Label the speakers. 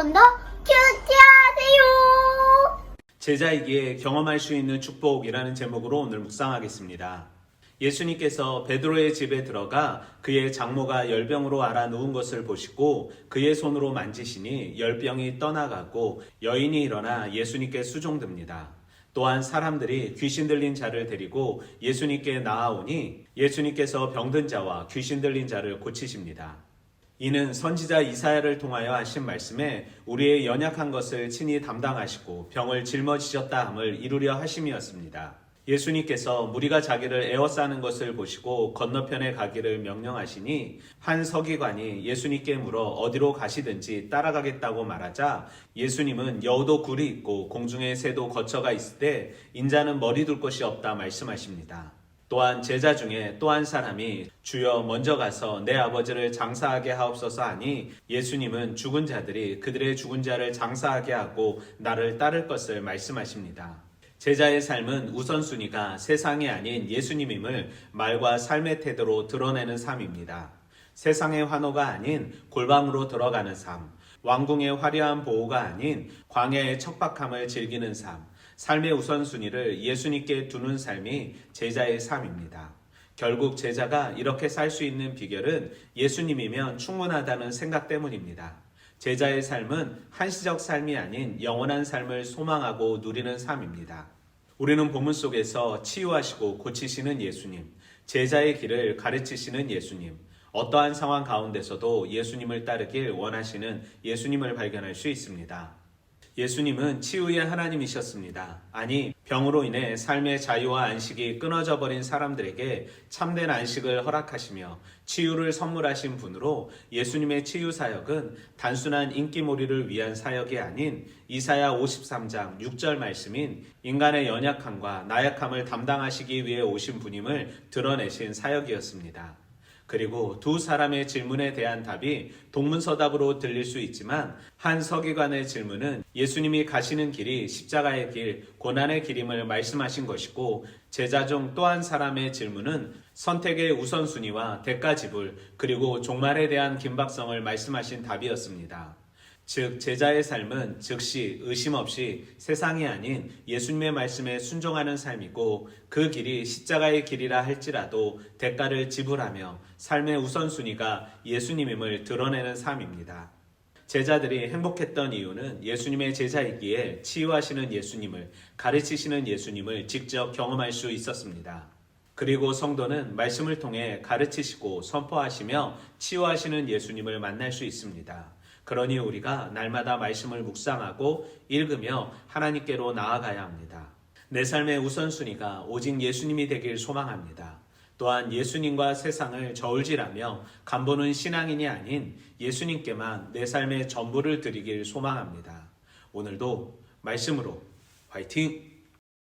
Speaker 1: 여러분도 큐티하세요.
Speaker 2: 제자이기에 경험할 수 있는 축복이라는 제목으로 오늘 묵상하겠습니다. 예수님께서 베드로의 집에 들어가 그의 장모가 열병으로 앓아 누운 것을 보시고 그의 손으로 만지시니 열병이 떠나가고 여인이 일어나 예수님께 수종듭니다. 또한 사람들이 귀신 들린 자를 데리고 예수님께 나아오니 예수님께서 병든 자와 귀신 들린 자를 고치십니다. 이는 선지자 이사야를 통하여 하신 말씀에 우리의 연약한 것을 친히 담당하시고 병을 짊어지셨다 함을 이루려 하심이었습니다. 예수님께서 무리가 자기를 에워싸는 것을 보시고 건너편에 가기를 명령하시니 한 서기관이 예수님께 물어 어디로 가시든지 따라가겠다고 말하자 예수님은 여우도 굴이 있고 공중에 새도 거처가 있을 때 인자는 머리 둘 곳이 없다 말씀하십니다. 또한 제자 중에 또 한 사람이 주여 먼저 가서 내 아버지를 장사하게 하옵소서 하니 예수님은 죽은 자들이 그들의 죽은 자를 장사하게 하고 나를 따를 것을 말씀하십니다. 제자의 삶은 우선순위가 세상이 아닌 예수님임을 말과 삶의 태도로 드러내는 삶입니다. 세상의 환호가 아닌 골방으로 들어가는 삶, 왕궁의 화려한 보호가 아닌 광야의 척박함을 즐기는 삶, 삶의 우선순위를 예수님께 두는 삶이 제자의 삶입니다. 결국 제자가 이렇게 살 수 있는 비결은 예수님이면 충분하다는 생각 때문입니다. 제자의 삶은 한시적 삶이 아닌 영원한 삶을 소망하고 누리는 삶입니다. 우리는 본문 속에서 치유하시고 고치시는 예수님, 제자의 길을 가르치시는 예수님, 어떠한 상황 가운데서도 예수님을 따르길 원하시는 예수님을 발견할 수 있습니다. 예수님은 치유의 하나님이셨습니다. 아니, 병으로 인해 삶의 자유와 안식이 끊어져 버린 사람들에게 참된 안식을 허락하시며 치유를 선물하신 분으로 예수님의 치유 사역은 단순한 인기몰이를 위한 사역이 아닌 이사야 53장 6절 말씀인 인간의 연약함과 나약함을 담당하시기 위해 오신 분임을 드러내신 사역이었습니다. 그리고 두 사람의 질문에 대한 답이 동문서답으로 들릴 수 있지만 한 서기관의 질문은 예수님이 가시는 길이 십자가의 길, 고난의 길임을 말씀하신 것이고 제자 중 또 한 사람의 질문은 선택의 우선순위와 대가 지불 그리고 종말에 대한 긴박성을 말씀하신 답이었습니다. 즉 제자의 삶은 즉시 의심 없이 세상이 아닌 예수님의 말씀에 순종하는 삶이고 그 길이 십자가의 길이라 할지라도 대가를 지불하며 삶의 우선순위가 예수님임을 드러내는 삶입니다. 제자들이 행복했던 이유는 예수님의 제자이기에 치유하시는 예수님을 가르치시는 예수님을 직접 경험할 수 있었습니다. 그리고 성도는 말씀을 통해 가르치시고 선포하시며 치유하시는 예수님을 만날 수 있습니다. 그러니 우리가 날마다 말씀을 묵상하고 읽으며 하나님께로 나아가야 합니다. 내 삶의 우선순위가 오직 예수님이 되길 소망합니다. 또한 예수님과 세상을 저울질하며 간보는 신앙인이 아닌 예수님께만 내 삶의 전부를 드리길 소망합니다. 오늘도 말씀으로 화이팅!